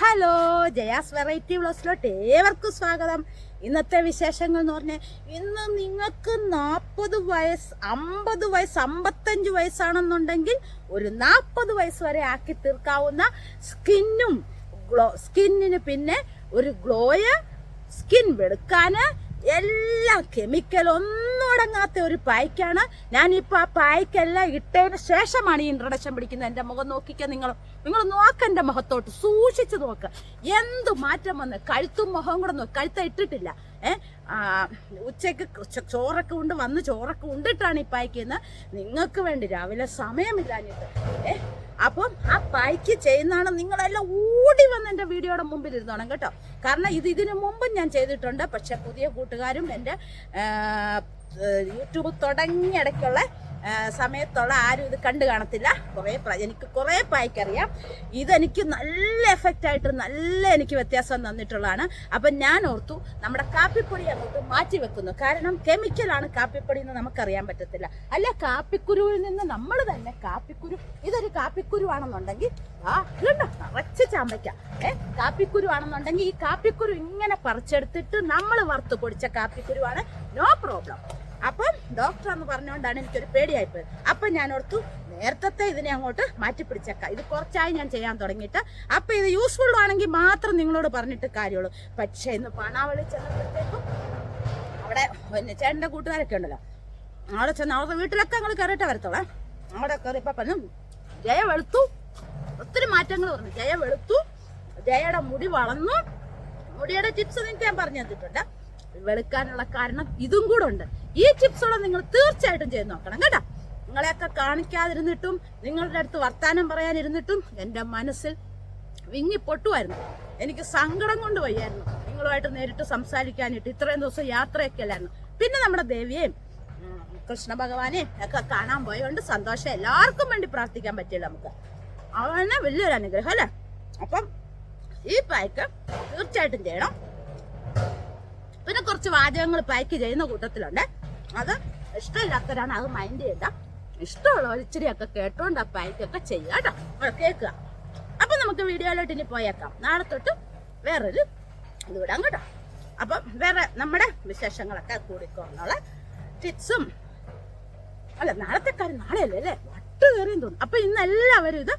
Hello Jaya's variety ബ്ലോസിലോട്ട് ഏവർക്കും സ്വാഗതം. ഇന്നത്തെ വിശേഷങ്ങൾ എന്ന് പറഞ്ഞാൽ ഇന്ന് നിങ്ങൾക്ക് നാൽപ്പത് വയസ്സ് അമ്പത് വയസ്സ് അമ്പത്തഞ്ച് വയസ്സാണെന്നുണ്ടെങ്കിൽ ഒരു നാൽപ്പത് വയസ്സ് വരെ ആക്കി തീർക്കാവുന്ന സ്കിന്നും ഗ്ലോ സ്കിന്നിന് പിന്നെ ഒരു ഗ്ലോയ സ്കിൻ വെളുക്കാന് എല്ലാ കെമിക്കൽ ഒന്നും അടങ്ങാത്ത ഒരു പായ്ക്കാണ്. ഞാനിപ്പോൾ ആ പായ്ക്കെല്ലാം ഇട്ടതിന് ശേഷമാണ് ഈ ഇൻട്രഡക്ഷൻ പിടിക്കുന്നത്. എന്റെ മുഖം നോക്കിക്ക നിങ്ങൾ നിങ്ങൾ നോക്ക എന്റെ മുഖത്തോട്ട്. സൂക്ഷിച്ച് നോക്ക്. എന്ത് മാറ്റം വന്ന്? കഴുത്തും മുഖവും കൂടെ നോക്ക്. കഴുത്ത ഇട്ടിട്ടില്ല. ഉച്ചയ്ക്ക് ചോറൊക്കെ ഉണ്ട് വന്ന് ചോറൊക്കെ ഉണ്ടിട്ടാണ് ഈ പായ്ക്കുന്നത് നിങ്ങൾക്ക് വേണ്ടി രാവിലെ സമയമില്ലാഞ്ഞിട്ട്. ഏ അപ്പം ആ പായ്ക്ക് ചെയ്യുന്നതാണ് നിങ്ങളെല്ലാം ഓടി വന്ന് എന്റെ വീഡിയോയുടെ മുമ്പിൽ ഇരുന്നോണം കേട്ടോ. കാരണം ഇത് ഇതിനു മുമ്പും ഞാൻ ചെയ്തിട്ടുണ്ട്. പക്ഷെ പുതിയ കൂട്ടുകാരും എന്റെ യൂട്യൂബ് തുടങ്ങിയ ഇടയ്ക്കുള്ള ആ, സമയത്തുള്ള ആരും ഇത് കണ്ടു കാണത്തില്ല. കുറേ എനിക്ക് കുറേ പായ്ക്കറിയാം ഇതെനിക്ക് നല്ല എഫക്റ്റ് ആയിട്ട് നല്ല എനിക്ക് വ്യത്യാസം തന്നിട്ടുള്ളതാണ്. അപ്പം ഞാൻ ഓർത്തു നമ്മുടെ കാപ്പിപ്പൊടി അങ്ങോട്ട് മാറ്റി വെക്കുന്നു. കാരണം കെമിക്കലാണ് കാപ്പിപ്പൊടി എന്ന് നമുക്കറിയാൻ പറ്റത്തില്ല. അല്ല കാപ്പിക്കുരുവിൽ നിന്ന് നമ്മൾ തന്നെ കാപ്പിക്കുരു ഇതൊരു കാപ്പിക്കുരുവാണെന്നുണ്ടെങ്കിൽ ആ കണ്ടോ നിറച്ച് ചാമ്പയ്ക്ക. ഏ കാപ്പിക്കുരു ആണെന്നുണ്ടെങ്കിൽ ഈ കാപ്പിക്കുരു ഇങ്ങനെ പറിച്ചെടുത്തിട്ട് നമ്മൾ വറുത്ത് പൊടിച്ച കാപ്പിക്കുരുവാണ്. നോ പ്രോബ്ലം അപ്പം ഡോക്ടർ എന്ന് പറഞ്ഞുകൊണ്ടാണ് എനിക്കൊരു പേടിയായിപ്പോയത്. അപ്പം ഞാൻ ഓർത്തു നേരത്തെ ഇതിനെ അങ്ങോട്ട് മാറ്റി പിടിച്ചേക്കാം ഇത് കുറച്ചായി ഞാൻ ചെയ്യാൻ തുടങ്ങിയിട്ട്. അപ്പം ഇത് യൂസ്ഫുൾ ആണെങ്കിൽ മാത്രം നിങ്ങളോട് പറഞ്ഞിട്ട് കാര്യമുള്ളൂ. പക്ഷേ ഇന്ന് പണാവളി ചെന്നപ്പോഴത്തേക്കും അവിടെ പിന്നെ ചേട്ടന്റെ കൂട്ടുകാരൊക്കെ ഉണ്ടല്ലോ. അവിടെ ചെന്ന് അവരുടെ വീട്ടിലൊക്കെ ഞങ്ങൾ കയറിയിട്ട് വരത്തോളാം അവിടെ കയറിയപ്പോൾ പറഞ്ഞു ജയ വെളുത്തു. ഒത്തിരി മാറ്റങ്ങൾ പറഞ്ഞു ജയ വെളുത്തു. ജയയുടെ മുടി വളർന്നു. മുടിയുടെ ടിപ്സ് നിങ്ങൾക്ക് ഞാൻ പറഞ്ഞു തന്നിട്ടുണ്ട്. വെളുക്കാനുള്ള കാരണം ഇതും കൂടെ ഉണ്ട്. ഈ ടിപ്സോടെ നിങ്ങൾ തീർച്ചയായിട്ടും ചെയ്ത് നോക്കണം കേട്ടോ. നിങ്ങളെയൊക്കെ കാണിക്കാതിരുന്നിട്ടും നിങ്ങളുടെ അടുത്ത് വർത്താനം പറയാനിരുന്നിട്ടും എന്റെ മനസ്സിൽ വിങ്ങി പൊട്ടുമായിരുന്നു എനിക്ക് സങ്കടം കൊണ്ട് വയ്യായിരുന്നു. നിങ്ങളുമായിട്ട് നേരിട്ട് സംസാരിക്കാനായിട്ട് ഇത്രയും ദിവസം യാത്രയൊക്കെ അല്ലായിരുന്നു. പിന്നെ നമ്മുടെ ദേവിയെയും കൃഷ്ണ ഭഗവാനെയും ഒക്കെ കാണാൻ പോയതുകൊണ്ട് സന്തോഷം എല്ലാവർക്കും വേണ്ടി പ്രാർത്ഥിക്കാൻ പറ്റില്ല നമുക്ക്. അവനെ വലിയൊരു അനുഗ്രഹം അല്ലേ? അപ്പം ഈ പായ്ക്ക് തീർച്ചയായിട്ടും ചെയ്യണം. പിന്നെ കുറച്ച് വാചകങ്ങൾ പാക്ക് ചെയ്യുന്ന കൂട്ടത്തിലുണ്ട്. അത് ഇഷ്ടമില്ലാത്തവരാണ് അത് മൈൻഡ് ചെയ്യണ്ട. ഇഷ്ടമുള്ളവർ ഇച്ചിരിയൊക്കെ കേട്ടോണ്ട് ആ പാക്കൊക്കെ ചെയ്യുക കേട്ടോ. കേൾക്കുക. അപ്പൊ നമുക്ക് വീഡിയോയിലോട്ട് ഇനി പോയേക്കാം. നാളെ തൊട്ട് വേറൊരു ഇത് വിടാം കേട്ടോ. അപ്പം വേറെ നമ്മുടെ വിശേഷങ്ങളൊക്കെ കൂടിക്കോന്നുള്ള ടിപ്സും അല്ല നാളത്തെ കാര്യം നാളെയല്ലേ അല്ലേ? വട്ട് കയറിയും തോന്നും അപ്പൊ ഇന്ന് എല്ലാവരും ഇത്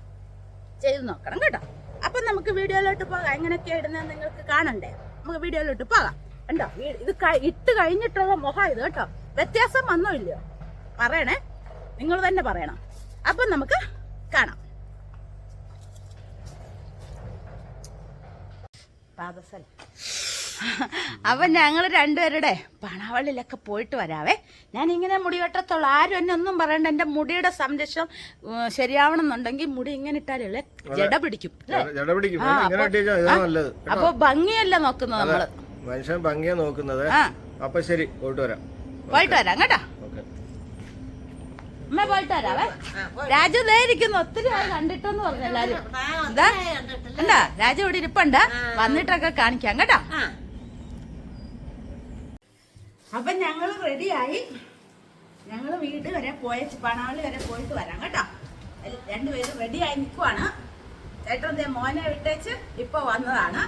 ചെയ്തു നോക്കണം കേട്ടോ. അപ്പൊ നമുക്ക് വീഡിയോയിലോട്ട് പോകാം. എങ്ങനെയൊക്കെ ഇടുന്നത് നിങ്ങൾക്ക് കാണണ്ടേ? നമുക്ക് വീഡിയോയിലോട്ട് പോകാം. കണ്ടോ? ഇത് ഇട്ട് കഴിഞ്ഞിട്ടുള്ള മുഖം ഇത് കേട്ടോ. വ്യത്യാസം വന്നോ ഇല്ലയോ? പറയണേ. നിങ്ങൾ തന്നെ പറയണം. അപ്പൊ നമുക്ക് കാണാം. പാദസൽ. അപ്പൊ ഞങ്ങൾ രണ്ടുപേരുടെ പണവള്ളിലൊക്കെ പോയിട്ട് വരാവേ. ഞാൻ ഇങ്ങനെ മുടി വെട്ടത്തുള്ളൂ. ആരും എന്നെ ഒന്നും പറയണ്ട. എന്റെ മുടിയുടെ സംരക്ഷണം ശരിയാവണം ശരിയാവണമെന്നുണ്ടെങ്കിൽ മുടി ഇങ്ങനെ ഇട്ടാലേ ജട പിടിക്കും അപ്പൊ ഭംഗിയല്ല നോക്കുന്നത് നമ്മൾ? മനുഷ്യൻ ഭംഗിയാ നോക്കുന്നത്. അപ്പൊ ശരി പോയിട്ട് വരാം. പോയിട്ട് വരാം കേട്ടോ. അമ്മ പോയിട്ട് വരാവേ. രാജു ദേ ഇരിക്കുന്നു ഒത്തിരി ആയി കണ്ടിട്ടെന്ന് പറഞ്ഞു എല്ലാരും. എന്താ? എന്താ? രാജു ഇവിടെ ഇരിപ്പുണ്ട്. വന്നിട്ടൊക്കെ കാണിക്കാം കേട്ടോ. അപ്പൊ ഞങ്ങൾ റെഡിയായി ഞങ്ങൾ വീട് വരെ പോയ പണാളി വരെ പോയിട്ട് വരാം കേട്ടോ. രണ്ടുപേരും റെഡിയായി നിൽക്കുവാണ് ചേട്ടൻ ദേ മോനെ വിട്ടേച്ച് ഇപ്പൊ വന്നതാണ്.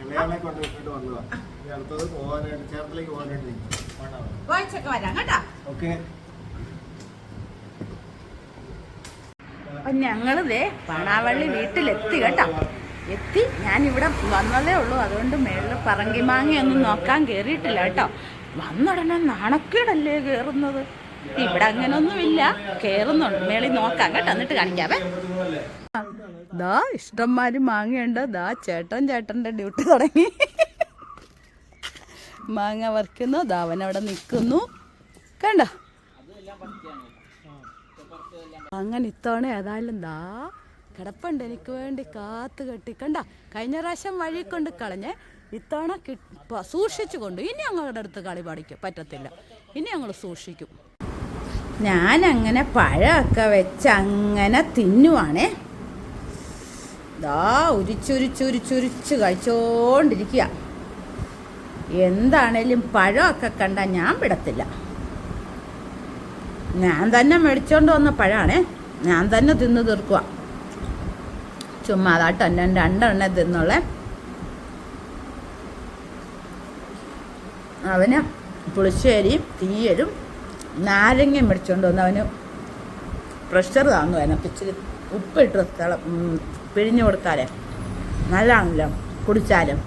ഇളയാളെ കൊണ്ട് വിട്ടിട്ട് വന്നതാ. ഇനി അടുത്തത് പോകാനായിട്ട് ചേർത്തലേക്ക് പോകാനായിട്ട് പോയിച്ചൊക്കെ വരാം കേട്ടോ. ഓക്കെ. അപ്പൊ ഞങ്ങൾ ദേ പണാവള്ളി വീട്ടിലെത്തി കേട്ടോ. എത്തി. ഞാനിവിടെ വന്നതേ ഉള്ളൂ. അതുകൊണ്ട് മേളിൽ പറങ്കിമാങ്ങയൊന്നും നോക്കാൻ കേറിയിട്ടില്ല കേട്ടോ. വന്നുടനെ നാണക്കേടല്ലേ കേറുന്നത്? ഇവിടെ അങ്ങനൊന്നുമില്ല. കയറുന്നുണ്ട് മേളിൽ നോക്കാം കേട്ടോ. എന്നിട്ട് കാണിക്കാവേ ദാ ഇഷ്ടംമാര് മാങ്ങയുണ്ട്. ദാ ചേട്ടൻ ചേട്ടന്റെ ഡ്യൂട്ടി തുടങ്ങി. മാങ്ങ വറക്കുന്നു. ദാ അവിടെ നിൽക്കുന്നു. കണ്ട? അങ്ങനെ ഇത്തവണ ഏതായാലും ദാ കിടപ്പുണ്ട്. എനിക്ക് വേണ്ടി കാത്തു കെട്ടി. കണ്ട? കഴിഞ്ഞ പ്രാവശ്യം വഴി കൊണ്ട് കളഞ്ഞ് ഇത്തവണ കി- സൂക്ഷിച്ചു കൊണ്ട് ഇനി ഞങ്ങളുടെ അടുത്ത് കളി പഠിക്കും. പറ്റത്തില്ല. ഇനി ഞങ്ങൾ സൂക്ഷിക്കും. ഞാൻ അങ്ങനെ പഴമൊക്കെ വെച്ച് അങ്ങനെ തിന്നുവാണേ. ദാ ഉരിച്ചുരിച്ചുരിച്ചുരിച്ച് കഴിച്ചോണ്ടിരിക്കുക. എന്താണേലും പഴമൊക്കെ കണ്ടാൽ ഞാൻ വിടത്തില്ല. ഞാൻ തന്നെ മേടിച്ചോണ്ട് വന്ന പഴാണേ. ഞാൻ തന്നെ തിന്നു തീർക്കുക ചുമ്മാ എന്നെ രണ്ടെണ്ണ തിന്നുള്ളേ. അവന് പുളിശ്ശേരിയും തീയലും നാരങ്ങയും മേടിച്ചുകൊണ്ട് വന്ന് അവന് പ്രഷർ താങ്ങുവാനും ഇച്ചിരി ഉപ്പിട്ട് തിള പിഴിഞ്ഞു കൊടുത്താലേ? നല്ലതാണല്ലോ കുടിച്ചാലും.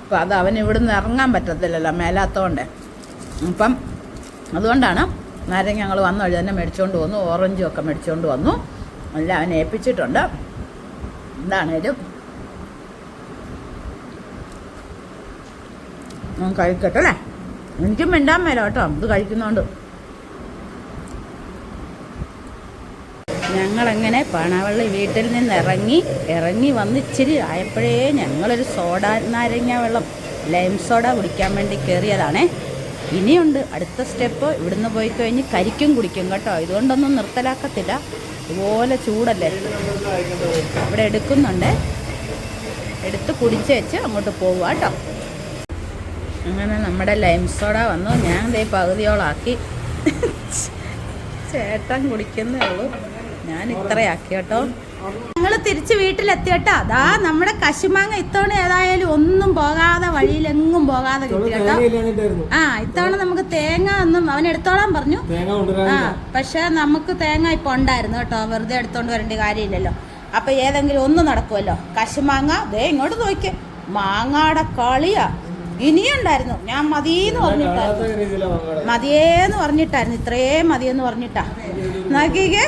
അപ്പം അത് അവന് ഇവിടുന്ന് ഇറങ്ങാൻ പറ്റത്തില്ലല്ലോ മേലാത്തതുകൊണ്ട് അപ്പം അതുകൊണ്ടാണ് നാരങ്ങ ഞങ്ങൾ വന്ന വഴി തന്നെ മേടിച്ചുകൊണ്ട് വന്നു ഓറഞ്ചും ഒക്കെ മേടിച്ചുകൊണ്ട് വന്നു. എല്ലാം അവനെ ഏൽപ്പിച്ചിട്ടുണ്ട്. എന്താണേലും കഴിക്കട്ടെ അല്ലേ? എനിക്കും മിണ്ടാൻ മേല കേട്ടോ ഇത് കഴിക്കുന്നോണ്ട്. ഞങ്ങളങ്ങനെ പണവള്ളി വീട്ടിൽ നിന്ന് ഇറങ്ങി ഇറങ്ങി വന്ന് ഇച്ചിരി ആയപ്പോഴേ ഞങ്ങളൊരു സോഡ നാരങ്ങ വെള്ളം ലൈം സോഡ കുടിക്കാൻ വേണ്ടി കയറിയതാണേ ഇനിയുണ്ട് അടുത്ത സ്റ്റെപ്പ്. ഇവിടുന്ന് പോയി കഴിഞ്ഞ് കരിക്കും കുടിക്കും കേട്ടോ. ഇതുകൊണ്ടൊന്നും നിർത്തലാക്കത്തില്ല. ഇതുപോലെ ചൂടല്ലേ? ഇവിടെ എടുക്കുന്നുണ്ട്. എടുത്ത് കുടിച്ച് വെച്ച് അങ്ങോട്ട് പോവുക കേട്ടോ. അങ്ങനെ നമ്മുടെ ലൈം സോഡ വന്നു. ഞാൻ ദേ പകുതിയോളാക്കി. ചേട്ടൻ കുടിക്കുന്നേ ഉള്ളൂ. ഞാൻ ഇത്രയാക്കി കേട്ടോ. ഞങ്ങൾ തിരിച്ച് വീട്ടിലെത്തി കേട്ടോ അതാ നമ്മുടെ കശുമാങ്ങ ഇത്തവണ ഏതായാലും ഒന്നും പോകാതെ വഴിയിലെങ്ങും പോകാതെ കിട്ടി കേട്ടോ. ആ ഇത്തവണ നമുക്ക് തേങ്ങ ഒന്നും അവൻ എടുത്തോളാൻ പറഞ്ഞു. ആ പക്ഷെ നമുക്ക് തേങ്ങ ഇപ്പൊ ഉണ്ടായിരുന്നു കേട്ടോ. വെറുതെ എടുത്തോണ്ട് വരേണ്ട കാര്യമില്ലല്ലോ. അപ്പൊ ഏതെങ്കിലും ഒന്ന് നടക്കുമല്ലോ കശുമാങ്ങ ദേ ഇങ്ങോട്ട് നോക്കി. മാങ്ങാടെ കളിയാ. ഇനിയുണ്ടായിരുന്നു. ഞാൻ മതിയെന്ന് പറഞ്ഞിട്ടായിരുന്നു. മതിയേന്ന് പറഞ്ഞിട്ടായിരുന്നു. ഇത്രേ മതിയെന്ന് പറഞ്ഞിട്ടാ. നോക്കിക്കേ.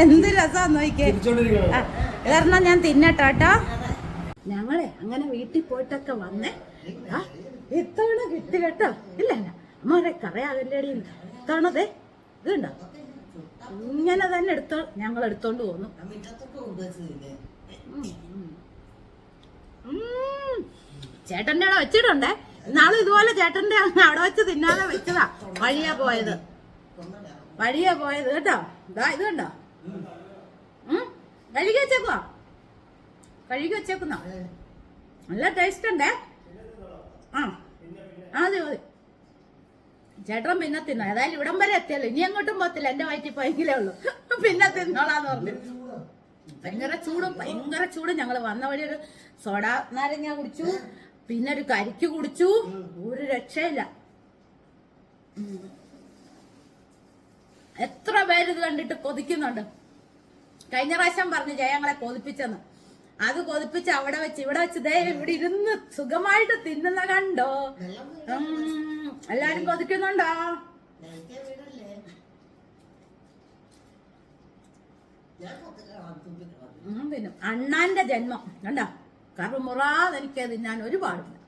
എന്ത് രസം നോക്കിയേ കാരണം ഞാൻ തിന്നട്ടാട്ടോ. ഞങ്ങളെ അങ്ങനെ വീട്ടിൽ പോയിട്ടൊക്കെ വന്നേ ഇത്തവണ കിട്ടി കേട്ടോ. ഇല്ല ഇല്ല. അമ്മരെ കറയാകല്ലേടി ഇത്തവണ ഇത് ഇതുണ്ടോ ഇങ്ങനെ തന്നെ എടുത്തോ ഞങ്ങൾ എടുത്തോണ്ട് പോന്നു. ചേട്ടന്റെ അവിടെ വെച്ചിട്ടുണ്ടേ. ഇന്നാളും ഇതുപോലെ ചേട്ടന്റെ അവിടെ വെച്ച് തിന്നാതെ വെച്ചതാ. വഴിയാ പോയത്. വഴിയാ പോയത് കേട്ടോ? ഇതാ ഇത് കണ്ടോ? കഴുകി വെച്ചേക്കുവാ. കഴുകി വെച്ചേക്കുന്ന. നല്ല ടേസ്റ്റ് ഉണ്ടേ ആ അതെ മതി. ചേട്ടൻ പിന്നെ തിന്നോ. ഏതായാലും ഇവിടം വരെ എത്തിയല്ലോ. ഇനി അങ്ങോട്ടും പോത്തില്ല എന്റെ വയറ്റിൽ പോയെങ്കിലേ ഉള്ളൂ. പിന്നെ തിന്നോളാന്ന് പറഞ്ഞു. ഭയങ്കര ചൂടും. ഭയങ്കര ചൂടും ഞങ്ങൾ വന്ന വഴി ഒരു സോഡ നാരങ്ങ കുടിച്ചു. പിന്നെ ഒരു കരിക്ക് കുടിച്ചു. ഒരു രക്ഷയില്ല. എത്ര പേര് ഇത് കണ്ടിട്ട് കൊതിക്കുന്നുണ്ട്? കഴിഞ്ഞ പ്രാവശ്യം പറഞ്ഞു ജയങ്ങളെ കൊതിപ്പിച്ചെന്ന്. അത് കൊതിപ്പിച്ച് അവിടെ വെച്ച് ഇവിടെ വെച്ച് ദേ ഇവിടെ ഇരുന്ന് സുഖമായിട്ട് തിന്നുന്ന കണ്ടോ? എല്ലാരും കൊതിക്കുന്നുണ്ടോ? പിന്നെ അണ്ണാന്റെ ജന്മം. കണ്ടോ? കറുമുറാന്ന് എനിക്ക് തിന്നാൻ ഒരുപാടുണ്ട്.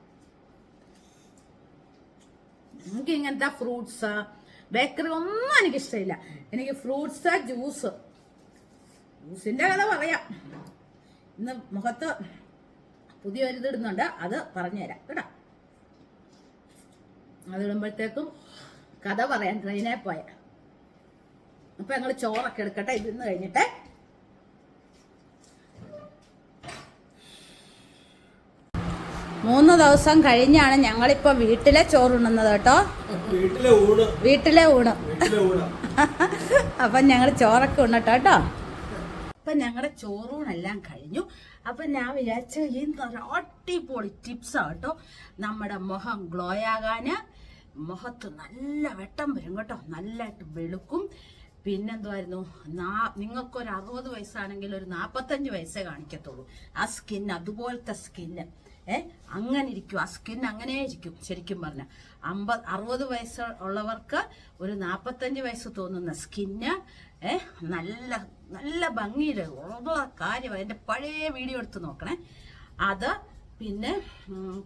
എനിക്ക് ഇങ്ങനത്തെ ഫ്രൂട്ട്സ് ബേക്കറി ഒന്നും എനിക്കിഷ്ടമില്ല. എനിക്ക് ഫ്രൂട്ട്സ് ജ്യൂസ് ജ്യൂസിന്റെ കഥ പറയാം. ഇന്ന് മുഖത്ത് പുതിയൊരു ഇത് ഇടുന്നുണ്ട്. അത് പറഞ്ഞുതരാം. കേട്ടോ. അത് ഇടുമ്പോഴത്തേക്കും കഥ പറയാൻ ട്രെയിനെ പോയ. അപ്പൊ ഞങ്ങൾ ചോറൊക്കെ എടുക്കട്ടെ. ഇതിന്ന് കഴിഞ്ഞിട്ട് മൂന്ന് ദിവസം കഴിഞ്ഞാണ് ഞങ്ങളിപ്പോ വീട്ടിലെ ചോറുണ്ണുന്നത് കേട്ടോ. വീട്ടിലെ ഊണ്. അപ്പം ഞങ്ങൾ ചോറൊക്കെ ഉണ്ണട്ടോ കേട്ടോ. അപ്പൊ ഞങ്ങളുടെ ചോറൂണെല്ലാം കഴിഞ്ഞു. അപ്പൊ ഞാൻ വിചാരിച്ചു ഈ ഒരു അടിപൊളി ടിപ്സ് കേട്ടോ. നമ്മുടെ മുഖം ഗ്ലോ ആകാന് മുഖത്ത് നല്ല വെട്ടം വരും കേട്ടോ. നല്ലതായിട്ട് വെളുക്കും. പിന്നെന്തുമായിരുന്നു നാ നിങ്ങൾക്കൊരു അറുപത് വയസ്സാണെങ്കിൽ ഒരു നാൽപ്പത്തഞ്ച് വയസ്സേ കാണിക്കത്തുള്ളൂ. ആ സ്കിൻ അതുപോലത്തെ സ്കിന്ന് ഏ? അങ്ങനെ ഇരിക്കും ആ സ്കിൻ അങ്ങനെ ഇരിക്കും ശരിക്കും പറഞ്ഞ. അമ്പത് അറുപത് വയസ്സ് ഉള്ളവർക്ക് ഒരു നാൽപ്പത്തഞ്ച് വയസ്സ് തോന്നുന്ന സ്കിന്ന് ഏ? നല്ല നല്ല ഭംഗിയിൽ ഉള്ള കാര്യം എന്റെ പഴയ വീഡിയോ എടുത്ത് നോക്കണേ. അത് പിന്നെ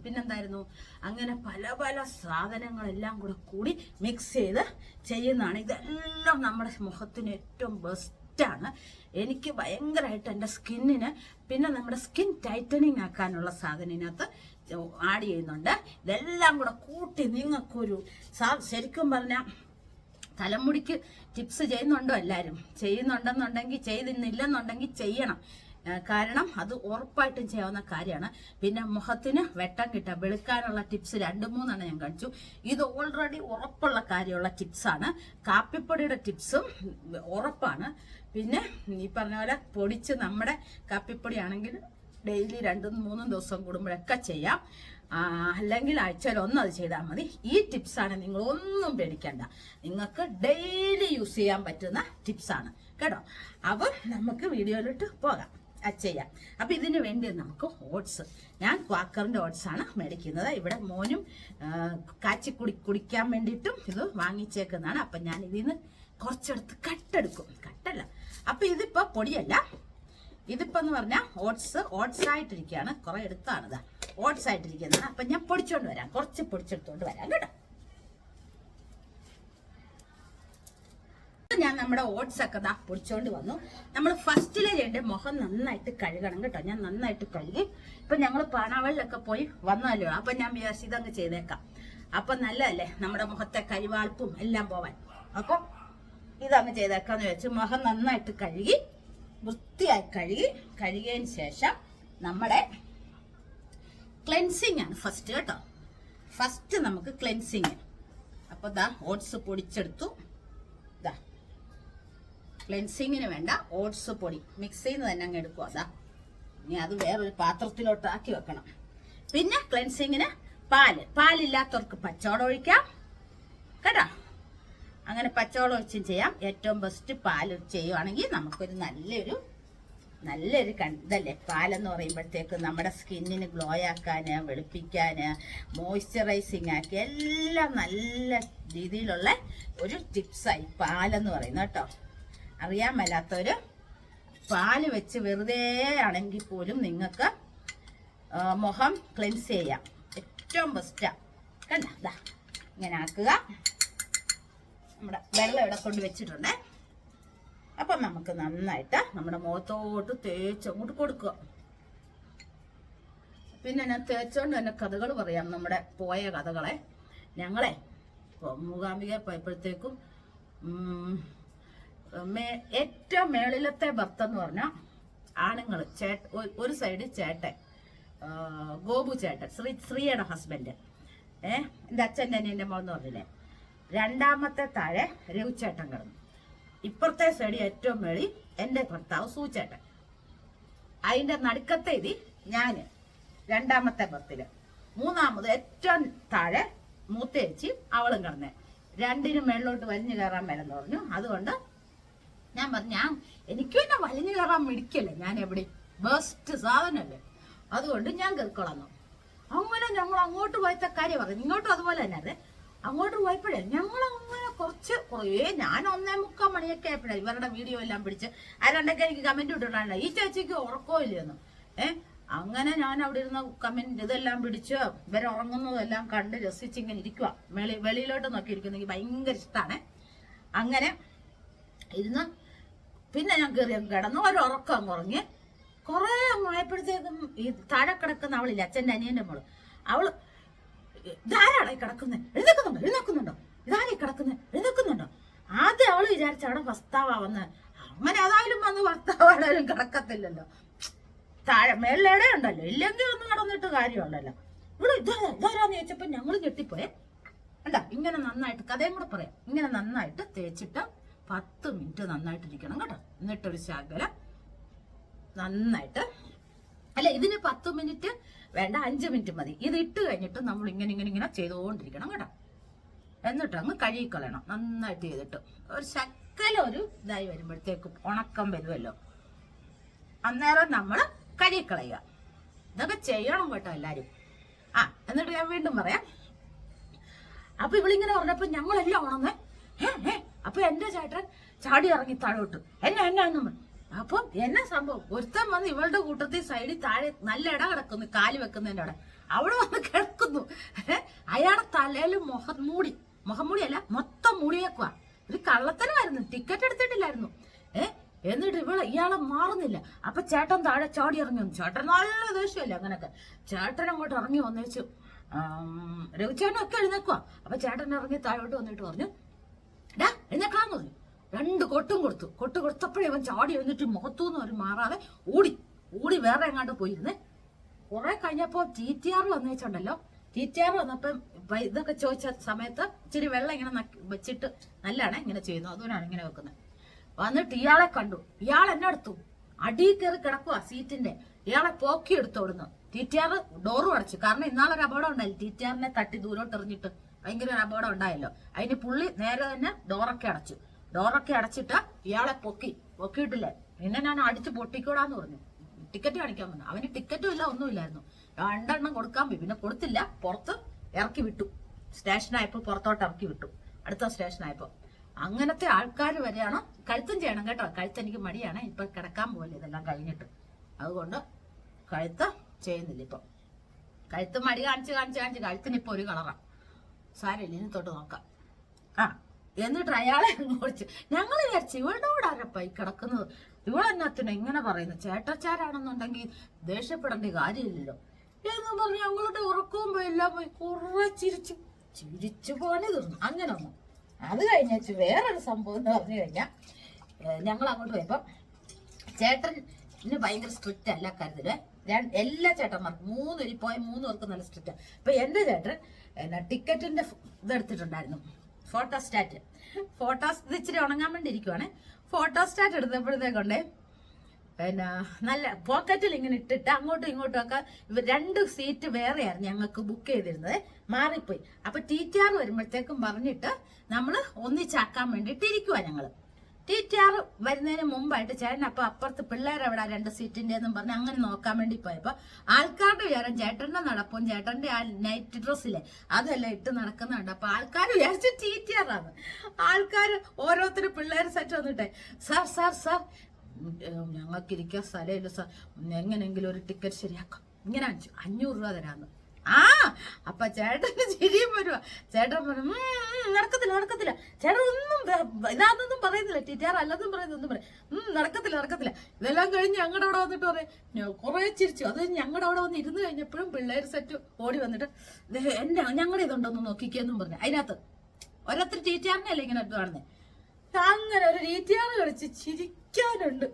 പിന്നെന്തായിരുന്നു? അങ്ങനെ പല പല സാധനങ്ങളെല്ലാം കൂടെ കൂടി മിക്സ് ചെയ്ത് ചെയ്യുന്നതാണ്. ഇതെല്ലാം നമ്മുടെ മുഖത്തിന് ഏറ്റവും ബെസ്റ്റാണ് എനിക്ക് ഭയങ്കരമായിട്ട് എന്റെ സ്കിന്നിന് പിന്നെ നമ്മുടെ സ്കിൻ ടൈറ്റനിങ് ആക്കാനുള്ള സാധനം ഇതിനകത്ത് ആഡ് ചെയ്യുന്നുണ്ട്. ഇതെല്ലാം കൂടെ കൂട്ടി നിങ്ങൾക്കൊരു ശരിക്കും പറഞ്ഞാൽ തലമുടിക്ക് ടിപ്സ് ചെയ്യുന്നുണ്ടോ എല്ലാവരും ചെയ്യുന്നുണ്ടെന്നുണ്ടെങ്കിൽ ചെയ്തിന്നില്ലെന്നുണ്ടെങ്കിൽ ചെയ്യണം. കാരണം അത് ഉറപ്പായിട്ടും ചെയ്യാവുന്ന കാര്യമാണ്. പിന്നെ മുഖത്തിന് വെട്ടം കിട്ടുക വെളുക്കാനുള്ള ടിപ്സ് രണ്ട് മൂന്നെണ്ണം ഞാൻ കാണിച്ചു. ഇത് ഓൾറെഡി ഉറപ്പുള്ള കാര്യമുള്ള ടിപ്സാണ് കാപ്പിപ്പൊടിയുടെ ടിപ്സും ഉറപ്പാണ്. പിന്നെ ഈ പറഞ്ഞ പോലെ പൊടിച്ച് നമ്മുടെ കപ്പിപ്പൊടി ആണെങ്കിൽ ഡെയിലി രണ്ടും മൂന്നും ദിവസം കൂടുമ്പോഴൊക്കെ ചെയ്യാം. അല്ലെങ്കിൽ ആഴ്ചയിൽ ഒന്നും അത് ചെയ്താൽ മതി. ഈ ടിപ്സാണ് നിങ്ങൾ ഒന്നും പേടിക്കണ്ട. നിങ്ങൾക്ക് ഡെയിലി യൂസ് ചെയ്യാൻ പറ്റുന്ന ടിപ്സാണ്. കേട്ടോ? അപ്പം നമുക്ക് വീഡിയോയിലോട്ട് പോകാം. ചെയ്യാം. അപ്പൊ ഇതിന് വേണ്ടി നമുക്ക് ഓട്സ്. ഞാൻ ക്വാക്കറിന്റെ ഓട്സ് ആണ് മേടിക്കുന്നത്. ഇവിടെ മോനും കാച്ചി കുടി കുടിക്കാൻ വേണ്ടിയിട്ടും ഇത് വാങ്ങിച്ചേക്കുന്നതാണ്. അപ്പൊ ഞാൻ ഇതിൽ നിന്ന് കുറച്ചെടുത്ത് കട്ടെടുക്കും. കട്ടല്ല. അപ്പൊ ഇതിപ്പോ പൊടിയല്ല. ഇതിപ്പോ എന്ന് പറഞ്ഞാൽ ഓട്സ് ഓട്സ് ആയിട്ടിരിക്കുകയാണ് കുറെ എടുത്താണ് ഇതാ. ഓട്സ് ആയിട്ടിരിക്കുന്നതാണ്. അപ്പൊ ഞാൻ പൊടിച്ചോണ്ട് വരാം. കുറച്ച് പൊടിച്ചെടുത്തോണ്ട് വരാം കേട്ടോ. ഞാൻ നമ്മുടെ ഓട്സ് ഒക്കെ ദാ പൊടിച്ചോണ്ട് വന്നു. നമ്മൾ ഫസ്റ്റിലെ ചെയ്യേണ്ട മുഖം നന്നായിട്ട് കഴുകണം കേട്ടോ. ഞാൻ നന്നായിട്ട് കഴുകി. ഇപ്പൊ ഞങ്ങൾ പാണാവളിലൊക്കെ പോയി വന്നാലോ? അപ്പൊ ഞാൻ വിചാരിച്ചു ഇതങ്ങ് ചെയ്തേക്കാം. അപ്പൊ നല്ലതല്ലേ? നമ്മുടെ മുഖത്തെ കരിവാൾപ്പും എല്ലാം പോവാൻ. അപ്പൊ ഇതങ്ങ് ചെയ്തേക്കാന്ന് വെച്ച് മുഖം നന്നായിട്ട് കഴുകി വൃത്തിയായി കഴുകി കഴുകിയതിന് ശേഷം നമ്മുടെ ക്ലെൻസിങ് ആണ് ഫസ്റ്റ് കേട്ടോ. ഫസ്റ്റ് നമുക്ക് ക്ലെൻസിങ് അപ്പൊ ദാ ഓട്സ് പൊടിച്ചെടുത്തു. ദാ. ക്ലെൻസിങ്ങിന് വേണ്ട ഓട്സ് പൊടി. മിക്സിയിൽ നിന്ന് തന്നെ അങ്ങ് എടുക്കുക അതാ ഇനി അത് വേറൊരു പാത്രത്തിലോട്ട് ആക്കി വെക്കണം. പിന്നെ ക്ലെൻസിങ്ങിന് പാൽ. പാലില്ലാത്തവർക്ക് പച്ചവടം ഒഴിക്കാം. കേട്ടോ? അങ്ങനെ പച്ചവെള്ളം ഒഴിച്ചും ചെയ്യാം. ഏറ്റവും ബെസ്റ്റ് പാൽ ചെയ്യുവാണെങ്കിൽ നമുക്കൊരു നല്ലൊരു നല്ലൊരു കണ്ടല്ലേ പാലെന്ന് പറയുമ്പോഴത്തേക്ക് നമ്മുടെ സ്കിന്നിന് ഗ്ലോ ആക്കാൻ വെളുപ്പിക്കാൻ മോയ്സ്ചറൈസിങ് ആക്കി എല്ലാം നല്ല രീതിയിലുള്ള ഒരു ടിപ്സായി പാലെന്ന് പറയുന്നത് കേട്ടോ. അറിയാൻ മേലാത്തവര് പാൽ വെച്ച് വെറുതെ ആണെങ്കിൽ പോലും നിങ്ങൾക്ക് മുഖം ക്ലെൻസ് ചെയ്യാം. ഏറ്റവും ബെസ്റ്റാ കണ്ട? ഇങ്ങനെ ആക്കുക. നമ്മുടെ വെള്ളം ഇവിടെ കൊണ്ട് വെച്ചിട്ടുണ്ട്. അപ്പം നമുക്ക് നന്നായിട്ട് നമ്മുടെ മുഖത്തോട്ട് തേച്ച് അങ്ങോട്ട് കൊടുക്കുക. പിന്നെ ഞാൻ തേച്ചോണ്ട് തന്നെ കഥകൾ പറയാം. നമ്മുടെ പോയ കഥകളെ. ഞങ്ങളെ മൂകാംബിക പോയപ്പോഴത്തേക്കും ഏറ്റവും മേളിലത്തെ ഭർത്ത എന്ന് പറഞ്ഞാൽ ആണുങ്ങൾ ചേട്ട ഒരു സൈഡ് ചേട്ടൻ ഗോപു ചേട്ടൻ ശ്രീ ശ്രീയുടെ ഹസ്ബൻഡ് ഏഹ് എന്റെ അച്ഛന്റെ അനിയന്റെ മോൾ എന്ന് പറഞ്ഞില്ലേ? രണ്ടാമത്തെ താഴെ രവിച്ചേട്ടൻ കിടന്നു. ഇപ്പുറത്തെ സൈഡ് ഏറ്റവും മേളി എന്റെ ഭർത്താവ് സൂചേട്ടൻ. അതിന്റെ നടുക്കത്തെ ഇതി ഞാൻ രണ്ടാമത്തെ ബർത്തിൽ മൂന്നാമത് ഏറ്റവും താഴെ മൂത്തേച്ചി അവളും കിടന്നെ. രണ്ടിനും മേളിലോട്ട് വലിഞ്ഞു കയറാൻ മേലെന്ന് പറഞ്ഞു. അതുകൊണ്ട് ഞാൻ പറഞ്ഞു ഞാൻ എനിക്ക് പിന്നെ വലിഞ്ഞു കയറാൻ മിടിക്കല്ലേ ഞാൻ എവിടെ? ബെസ്റ്റ് സാധനമല്ലേ? അതുകൊണ്ട് ഞാൻ കേൾക്കൊള്ളാന്നു അങ്ങനെ ഞങ്ങൾ അങ്ങോട്ട് പോയത്തെ കാര്യം പറഞ്ഞു. ഇങ്ങോട്ടും അതുപോലെ തന്നെ അതെ അങ്ങോട്ട് പോയപ്പോഴേ ഞങ്ങൾ അങ്ങനെ കുറച്ച് കുറേ ഞാൻ ഒന്നേ മുക്കാൽ മണിയൊക്കെ ആയപ്പോഴേ ഇവരുടെ വീഡിയോ എല്ലാം പിടിച്ച് ആരണ്ടൊക്കെ എനിക്ക് കമന്റ് ഇട്ടിട്ടുണ്ട് ഈ ചേച്ചിക്ക് ഉറക്കോ ഇല്ലെന്ന്. ഏ അങ്ങനെ ഞാൻ അവിടെ ഇരുന്ന കമന്റ് ഇതെല്ലാം പിടിച്ച് ഇവരെ ഉറങ്ങുന്നതെല്ലാം കണ്ട് രസിച്ച് ഇങ്ങനെ ഇരിക്കുക വെളി വെളിയിലോട്ട് നോക്കി ഇരിക്കുന്നെങ്കിൽ ഭയങ്കര ഇഷ്ടമാണ് അങ്ങനെ ഇരുന്ന് പിന്നെ ഞാൻ കയറി അങ്ങ് കിടന്നു. ഒരു ഉറക്കം അങ്ങ് ഉറങ്ങി. കുറെ അങ്ങ് ആയപ്പോഴത്തേക്കും ഈ താഴെ കിടക്കുന്ന അവളില്ല അച്ഛന്റെ അനിയന്റെ മോൾ. അവൾ ഈ കിടക്കുന്നത് എഴുന്നേക്കുന്നുണ്ടോ എഴുന്നേക്കുന്നുണ്ടോ ഇതാരെ കിടക്കുന്നത് എഴുന്നേക്കുന്നുണ്ടോ ആദ്യം അവൾ വിചാരിച്ച അവിടെ ഭർത്താവാന്ന് അങ്ങനെ അതായാലും വന്ന് ഭർത്താവാണേലും കിടക്കത്തില്ലല്ലോ. താഴെ മേലെ ഉണ്ടല്ലോ ഇല്ലെങ്കിൽ ഒന്നും നടന്നിട്ട് കാര്യമുണ്ടല്ലോ. ഇവിടെ ഇതാ ഇതാരാന്ന് ചോദിച്ചപ്പോ ഞങ്ങൾ ഞെട്ടിപ്പോയെ. അല്ല ഇങ്ങനെ നന്നായിട്ട് കഥയും കൂടെ പറയാം. ഇങ്ങനെ നന്നായിട്ട് തേച്ചിട്ട് പത്ത് മിനിറ്റ് നന്നായിട്ട് ഇരിക്കണം കേട്ടോ. എന്നിട്ടൊരു ശകലം നന്നായിട്ട് അല്ല ഇതിന് പത്ത് മിനിറ്റ് വേണ്ട അഞ്ച് മിനിറ്റ് മതി. ഇത് ഇട്ട് കഴിഞ്ഞിട്ട് നമ്മൾ ഇങ്ങനെ ഇങ്ങനെ ഇങ്ങനെ ചെയ്തുകൊണ്ടിരിക്കണം കേട്ടോ. എന്നിട്ട് അങ്ങ് കഴുകിക്കളയണം നന്നായിട്ട് ചെയ്തിട്ട്. ഒരു ശക്കല ഒരു ഇതായി വരുമ്പോഴത്തേക്കും ഉണക്കം വരുമല്ലോ. അന്നേരം നമ്മൾ കഴുകിക്കളയുക. ഇതൊക്കെ ചെയ്യണം കേട്ടോ എല്ലാരും ആ എന്നിട്ട് ഞാൻ വീണ്ടും പറയാം. അപ്പൊ ഇവളിങ്ങനെ പറഞ്ഞപ്പോ ഞങ്ങളെല്ലാം ഉണന്ന് ഏ ഏ അപ്പൊ എന്റെ ചേട്ടൻ ചാടി ഇറങ്ങി താഴോട്ട്. എന്നെ എന്നെ. അപ്പൊ എന്നെ സംഭവം? ഒരുത്തൻ വന്ന് ഇവളുടെ കൂട്ടത്തിൽ സൈഡിൽ താഴെ നല്ല ഇട കിടക്കുന്നു കാൽ വെക്കുന്നതിന്റെ അവിടെ. അവിടെ വന്ന് കിടക്കുന്നു. അയാളുടെ തലയിൽ മുഖം മൂടി. മുഖം മൂടിയല്ല മൊത്തം മൂടിയേക്കുവാ. ഒരു കള്ളത്തനമായിരുന്നു ടിക്കറ്റ് എടുത്തിട്ടില്ലായിരുന്നു. ഏ? എന്നിട്ട് ഇവൾ ഇയാളെ മാറുന്നില്ല. അപ്പൊ ചേട്ടൻ താഴെ ചാടി ഇറങ്ങി വന്നു. ചേട്ടൻ നല്ല ദേഷ്യമല്ലേ അങ്ങനൊക്കെ. ചേട്ടൻ അങ്ങോട്ട് ഇറങ്ങി വന്നേച്ചു രവിചേട്ടനൊക്കെ എഴുന്നേക്കുവാ. അപ്പൊ ചേട്ടൻ ഇറങ്ങി താഴോട്ട് വന്നിട്ട് പറഞ്ഞു ഡാ എഴുന്നേക്കാന്ന് പറഞ്ഞു. രണ്ട് കൊട്ടും കൊടുത്തു. കൊട്ട് കൊടുത്തപ്പോഴേ ഇവൻ ചാടി എന്നിട്ട് മുഖത്തൂന്ന് ഒരു മാറാതെ ഓടി ഓടി വേറെ എങ്ങാണ്ട് പോയിരുന്നേ. കുറെ കഴിഞ്ഞപ്പോ ടി ടി ആറിൽ വന്നേച്ചുണ്ടല്ലോ. ടി ടി ആർ വന്നപ്പം ഇതൊക്കെ ചോദിച്ച സമയത്ത് ഇച്ചിരി വെള്ളം ഇങ്ങനെ വെച്ചിട്ട് നല്ലതാണ് ഇങ്ങനെ ചെയ്യുന്നു അതുകൊണ്ടാണ് ഇങ്ങനെ വെക്കുന്നത്. വന്നിട്ട് ഇയാളെ കണ്ടു. ഇയാൾ എന്നെ എടുത്തു. അടി കയറി കിടക്കുക സീറ്റിന്റെ. ഇയാളെ പോക്കി എടുത്തു എടുത്തോടുന്നു ടിറ്റിആർ ഡോറും അടച്ചു കാരണം ഇന്നാളൊരു അപകടം ഉണ്ടായില്ല ടിറ്റിആറിനെ തട്ടി ദൂരോട്ട് എറിഞ്ഞിട്ട് ഭയങ്കര ഒരു അപകടം ഉണ്ടായല്ലോ. അതിന് പുള്ളി നേരെ തന്നെ ഡോറൊക്കെ അടച്ചു. ഡോറൊക്കെ അടച്ചിട്ട് ഇയാളെ പൊക്കി പൊക്കിയിട്ടില്ലേ? പിന്നെ ഞാൻ അടിച്ച് പൊട്ടിക്കൂടാന്ന് പറഞ്ഞു. ടിക്കറ്റ് കാണിക്കാൻ പറഞ്ഞു അവന് ടിക്കറ്റും ഇല്ല ഒന്നുമില്ലായിരുന്നു രണ്ടെണ്ണം കൊടുക്കാൻ പോയി. പിന്നെ കൊടുത്തില്ല. പുറത്ത് ഇറക്കി വിട്ടു. സ്റ്റേഷനായപ്പോൾ പുറത്തോട്ട് ഇറക്കി വിട്ടു. അടുത്ത സ്റ്റേഷനായപ്പോൾ. അങ്ങനത്തെ ആൾക്കാർ വരെയാണ് കഴുത്തും ചെയ്യണം കേട്ടോ. കഴുത്ത് എനിക്ക് മടിയാണ്. ഇപ്പൊ കിടക്കാൻ പോലെ ഇതെല്ലാം കഴിഞ്ഞിട്ട്. അതുകൊണ്ട് കഴുത്ത് ചെയ്യുന്നില്ല ഇപ്പൊ. കഴുത്ത് മടി കാണിച്ച് കാണിച്ച് കാണിച്ച് കഴുത്തിന് ഇപ്പൊ ഒരു കളറാണ് സാരമില്ല ഇനി തൊട്ട് നോക്കാം. ആ. എന്നിട്ട് അയാളെ ഓടിച്ച്. ഞങ്ങൾ വിചാരിച്ചു ഇവളുടെ കൂടെ ആരപ്പ ഈ കിടക്കുന്നത്? ഇവളെന്നാത്തിന് ഇങ്ങനെ പറയുന്നു? ചേട്ടച്ചാരാണെന്നുണ്ടെങ്കിൽ ദേഷ്യപ്പെടേണ്ട കാര്യമില്ലല്ലോ. എന്ന് പറഞ്ഞ് ഞങ്ങളുടെ ഉറക്കവും പോയി എല്ലാം പോയി. കുറെ ചിരിച്ചു. ചിരിച്ചു പോലെ തീർന്നു. അങ്ങനെ ഒന്നും അത് കഴിഞ്ഞു വേറൊരു സംഭവം എന്ന് പറഞ്ഞു കഴിഞ്ഞാൽ ഞങ്ങൾ അങ്ങോട്ട് പോയപ്പം ചേട്ടന് ഭയങ്കര സ്ട്രിക്റ്റ് അല്ല കരുതൽ. എല്ലാ ചേട്ടന്മാർക്കും മൂന്ന് പേര് പോയ മൂന്ന് പേർക്ക് നല്ല സ്ട്രിക്റ്റ് അപ്പൊ എന്റെ ചേട്ടൻ ടിക്കറ്റിന്റെ ഇതെടുത്തിട്ടുണ്ടായിരുന്നു ഫോട്ടോസ്റ്റാറ്റ് ഫോട്ടോസ് ഇച്ചിരി ഉണങ്ങാൻ വേണ്ടി ഇരിക്കുവാണ് ഫോട്ടോസ്റ്റാറ്റ് എടുത്തപ്പോഴത്തേക്കൊണ്ട് പിന്നെ നല്ല പോക്കറ്റിൽ ഇങ്ങനെ ഇട്ടിട്ട് അങ്ങോട്ടും ഇങ്ങോട്ടും ഒക്കെ രണ്ട് സീറ്റ് വേറെയായിരുന്നു ഞങ്ങൾക്ക് ബുക്ക് ചെയ്തിരുന്നത്. മാറിപ്പോയി. അപ്പൊ ടി ടി ആർ വരുമ്പോഴത്തേക്കും പറഞ്ഞിട്ട് നമ്മൾ ഒന്നിച്ചാക്കാൻ വേണ്ടിയിട്ട് ഇരിക്കുവാ ഞങ്ങൾ. ടി ആർ വരുന്നതിന് മുമ്പായിട്ട് ചേട്ടൻ അപ്പൊ അപ്പുറത്ത് പിള്ളേരെവിടെ രണ്ട് സീറ്റിന്റെ എന്നും പറഞ്ഞ് അങ്ങനെ നോക്കാൻ വേണ്ടി പോയപ്പോ ആൾക്കാരുടെ വിചാരം ചേട്ടന്റെ നടപ്പും ചേട്ടന്റെ ആ നൈറ്റ് ഡ്രസ്സില്ലേ അതെല്ലാം ഇട്ട് നടക്കുന്നുണ്ട്. അപ്പൊ ആൾക്കാർ വിചാരിച്ചു ടി ടി ആൾക്കാർ ഓരോരുത്തർ പിള്ളേർ സെറ്റ് വന്നിട്ടെ സാർ സാർ സാർ ഞങ്ങൾക്ക് ഇരിക്കാൻ സ്ഥലമില്ല സാർ എങ്ങനെങ്കിലും ഒരു ടിക്കറ്റ് ശരിയാക്കാം. ഇങ്ങനെ അഞ്ഞൂറ് രൂപ തരാന്ന്. ആ അപ്പൊ ചേട്ടന് ചിരിയും വരുവാ. ചേട്ടൻ പറഞ്ഞു "ഉം, ഉം, നടക്കത്തില്ല നടക്കത്തില്ല. ചേട്ടൻ ഒന്നും ഇതാണെന്നൊന്നും പറയുന്നില്ല. ടീച്ചർ അല്ലെന്നും പറയുന്നൊന്നും പറയും ഉം നടക്കത്തില്ല നടക്കത്തില്ല. ഇതെല്ലാം കഴിഞ്ഞ് ഞങ്ങളുടെ അവിടെ വന്നിട്ട് പറയും കുറെ ചിരിച്ചു. അത് ഞങ്ങളുടെ അവിടെ വന്ന് ഇരുന്ന് കഴിഞ്ഞപ്പോഴും പിള്ളേർ സെറ്റ് ഓടി വന്നിട്ട് "ദേ, എന്റെ ഞങ്ങളുടെ ഇതുണ്ടോന്ന് നോക്കിക്കെന്നും പറഞ്ഞു. അതിനകത്ത് ഓരോരുത്തർ ടീച്ചറിനല്ലേ ഇങ്ങനെ കാണുന്നത് അങ്ങനെ ഒരു രീതിയാണ് കളിച്ച് ചിരിക്കാനുണ്ട്.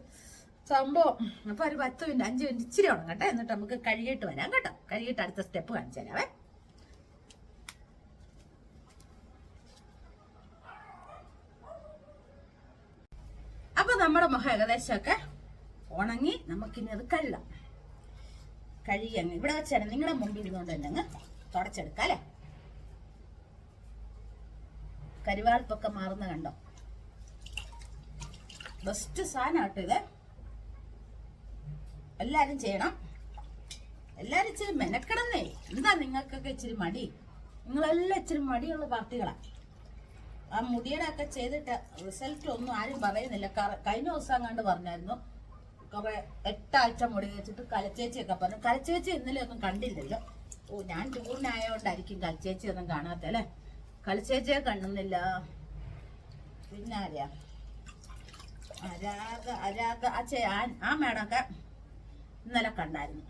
സംഭവം. അപ്പൊ ഒരു പത്ത് മിനിറ്റ് അഞ്ച് മിനിറ്റ് ഇച്ചിരി ഉണങ്ങട്ടെ. എന്നിട്ട് നമുക്ക് കഴുകിയിട്ട് വരാം കേട്ടോ. കഴുകിയിട്ട് അടുത്ത സ്റ്റെപ്പ് കാണിച്ചു തരാവേ അപ്പൊ നമ്മുടെ മുഖം ഏകദേശമൊക്കെ ഉണങ്ങി നമുക്കിനി അത് കഴുകാം. കഴുകി അങ്ങ് ഇവിടെ വെച്ചാണ്. നിങ്ങളുടെ മുമ്പിൽ ഇരുന്നുകൊണ്ട് തന്നെ അങ്ങ് തുടച്ചെടുക്കാം അല്ലേ? കരുവാൾപ്പൊക്കെ മാറുന്ന കണ്ടോ? ബെസ്റ്റ് സാധനം കേട്ടോ ഇത്. എല്ലാരും ചെയ്യണം. എല്ലാരും ഇച്ചിരി മെനക്കെടന്നേ. എന്താ നിങ്ങൾക്കൊക്കെ ഇച്ചിരി മടി. നിങ്ങളെല്ലാം ഇച്ചിരി മടിയുള്ള പാർട്ടികളാ. ആ മുടിയുടെ ഒക്കെ ചെയ്തിട്ട് റിസൾട്ട് ഒന്നും ആരും പറയുന്നില്ല. കഴിഞ്ഞ ദിവസം കണ്ട് പറഞ്ഞായിരുന്നു. കുറെ എട്ടാഴ്ച മുടി വെച്ചിട്ട് കലച്ചേച്ചിയൊക്കെ പറഞ്ഞു. കലച്ചേച്ചി ഇന്നലെ ഒന്നും കണ്ടില്ലല്ലോ. ഓ ഞാൻ ടൂറിനായോണ്ടായിരിക്കും കലച്ചേച്ചി ഒന്നും കാണാത്ത അല്ലേ? കളിച്ചേച്ചിയെ കണ്ടുന്നില്ല. പിന്നെ ആരാ അരാഗ അരാഗ ആ ചേ ആ- മേഡമൊക്കെ ഇന്നലെ കണ്ടായിരുന്നു.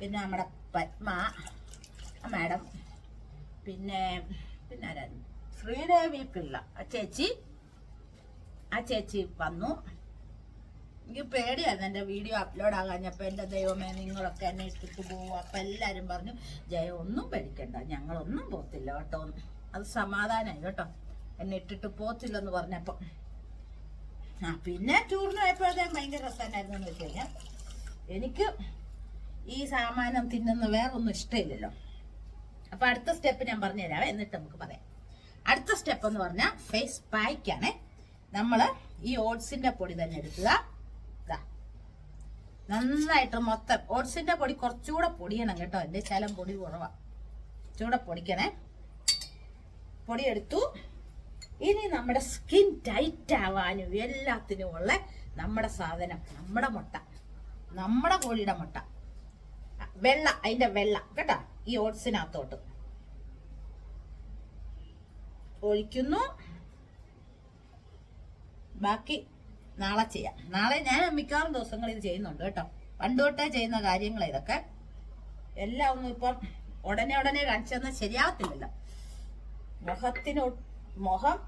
പിന്നെ നമ്മുടെ പത്മ മാഡം. പിന്നെ പിന്നെ ആരായിരുന്നു? ശ്രീദേവി പിള്ള. ആ ചേച്ചി. ആ ചേച്ചി വന്നു. എനിക്ക് പേടിയായിരുന്നു എന്റെ വീഡിയോ അപ്ലോഡ് ആകാഞ്ഞപ്പോൾ എന്റെ ദൈവമേ നിങ്ങളൊക്കെ എന്നെ ഇട്ടിട്ട് പോകും അപ്പം എല്ലാവരും പറഞ്ഞു ജയ ഒന്നും പേടിക്കണ്ട. ഞങ്ങളൊന്നും പോത്തില്ല കേട്ടോ. അത് സമാധാനമായി കേട്ടോ. എന്നെ ഇട്ടിട്ട് പോത്തില്ലെന്ന് പറഞ്ഞപ്പോൾ ആ പിന്നെ ടൂറിന് പോയപ്പോഴത്തേക്കും ഭയങ്കര രസമായിരുന്നു എന്ന് വെച്ച് കഴിഞ്ഞാൽ എനിക്ക് ഈ സാമാനം തിന്നുന്ന വേറൊന്നും ഇഷ്ടമില്ലല്ലോ. അപ്പൊ അടുത്ത സ്റ്റെപ്പ് ഞാൻ പറഞ്ഞുതരാം. എന്നിട്ട് നമുക്ക് പറയാം. അടുത്ത സ്റ്റെപ്പ് എന്ന് പറഞ്ഞാൽ ഫേസ് പായ്ക്കാണ് നമ്മൾ ഈ ഓട്സിന്റെ പൊടി തന്നെ എടുക്കുക. നന്നായിട്ട് മൊത്തം ഓട്സിന്റെ പൊടി കുറച്ചുകൂടെ പൊടിയണം കേട്ടോ. എന്റെ ശലം പൊടി കുറവാ. കുറച്ചുകൂടെ പൊടിക്കണേ. പൊടി എടുത്തു ഇനി നമ്മുടെ സ്കിൻ ടൈറ്റ് ആവാനും എല്ലാത്തിനും ഉള്ള നമ്മുടെ സാധനം നമ്മുടെ മുട്ട നമ്മുടെ കോഴിയുടെ മുട്ട. വെള്ള അതിന്റെ വെള്ള കേട്ടോ? ഈ ഓട്സിനകത്തോട്ട് ഒഴിക്കുന്നു. ബാക്കി നാളെ ചെയ്യാം. നാളെ ഞാൻ മിക്കവാറും ദിവസങ്ങളിൽ ഇത് ചെയ്യുന്നുണ്ട് കേട്ടോ. പണ്ടോട്ടേ ചെയ്യുന്ന കാര്യങ്ങൾ ഇതൊക്കെ. എല്ലാം ഒന്നും ഇപ്പം ഉടനെ ഉടനെ കാണിച്ചെന്നാൽ ശരിയാവത്തില്ലല്ലോ. മുഖത്തിന് ഒ- മുഖം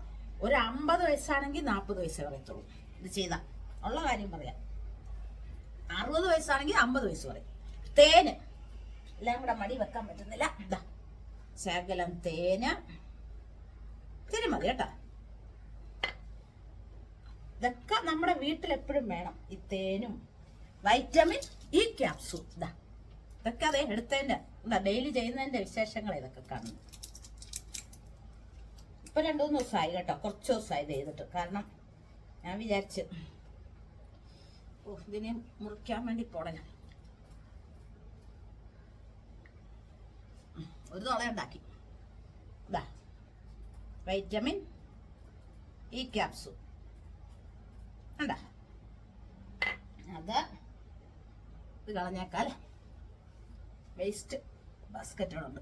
ഒരു അമ്പത് വയസ്സാണെങ്കിൽ നാൽപ്പത് വയസ്സേ പറയത്തുള്ളൂ. ഇത് ചെയ്ത. ഉള്ള കാര്യം പറയാം. അറുപത് വയസ്സാണെങ്കിൽ അമ്പത് വയസ്സ് പറയും. തേന്. എല്ലാം കൂടെ മടി വെക്കാൻ പറ്റുന്നില്ല. ഇതാ ശകലം തേന്. ഇത്തിരി മതി കേട്ടോ. ഇതൊക്കെ നമ്മുടെ വീട്ടിൽ എപ്പോഴും വേണം. ഈ തേനും വൈറ്റമിൻ ഇ ക്യാപ്സൂൾ ഇതാ ഇതൊക്കെ അതെ എടുത്തതിന്റെ ഡെയിലി ചെയ്യുന്നതിന്റെ വിശേഷങ്ങൾ ഇതൊക്കെ കാണുന്നു. ഇപ്പൊ രണ്ടു മൂന്ന് ദിവസമായി കേട്ടോ. കുറച്ച് ദിവസമായി ചെയ്തിട്ട് കാരണം ഞാൻ വിചാരിച്ച് ഇതിനെ മുറിക്കാൻ വേണ്ടി പോടല ഒരു തുള ഉണ്ടാക്കി. ഇതാ വൈറ്റമിൻ ഇ ക്യാപ്സൂൾ കണ്ട? അത് ഇത് കളഞ്ഞേക്കാൽ വേസ്റ്റ് ബാസ്ക്കറ്റുകളുണ്ട്